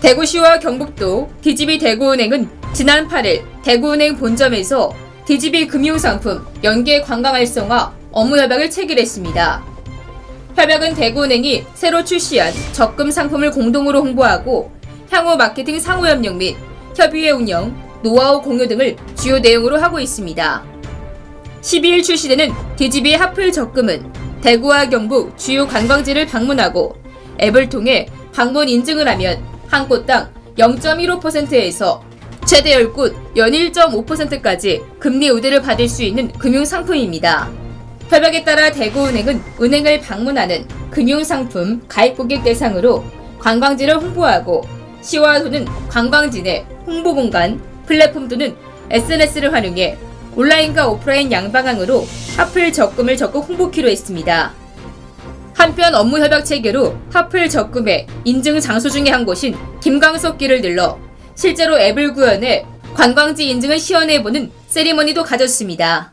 대구시와 경북도 DGB 대구은행은 지난 8일 대구은행 본점에서 DGB 금융상품 연계 관광 활성화 업무 협약을 체결했습니다. 협약은 대구은행이 새로 출시한 적금 상품을 공동으로 홍보하고 향후 마케팅 상호협력 및 협의회 운영, 노하우 공유 등을 주요 내용으로 하고 있습니다. 12일 출시되는 DGB 하플 적금은 대구와 경북 주요 관광지를 방문하고 앱을 통해 방문 인증을 하면 한 곳당 0.15%에서 최대 10곳 연 1.5%까지 금리 우대를 받을 수 있는 금융 상품입니다. 협약에 따라 대구은행은 은행을 방문하는 금융 상품 가입 고객 대상으로 관광지를 홍보하고 시와 도는 관광지 내 홍보 공간, 플랫폼 또는 SNS를 활용해 온라인과 오프라인 양방향으로 하플 적금을 적극 홍보키로 했습니다. 한편 업무 협약 체계로 하플 적금의 인증 장소 중에 한 곳인 김광석길을 늘러 실제로 앱을 구현해 관광지 인증을 시연해보는 세리머니도 가졌습니다.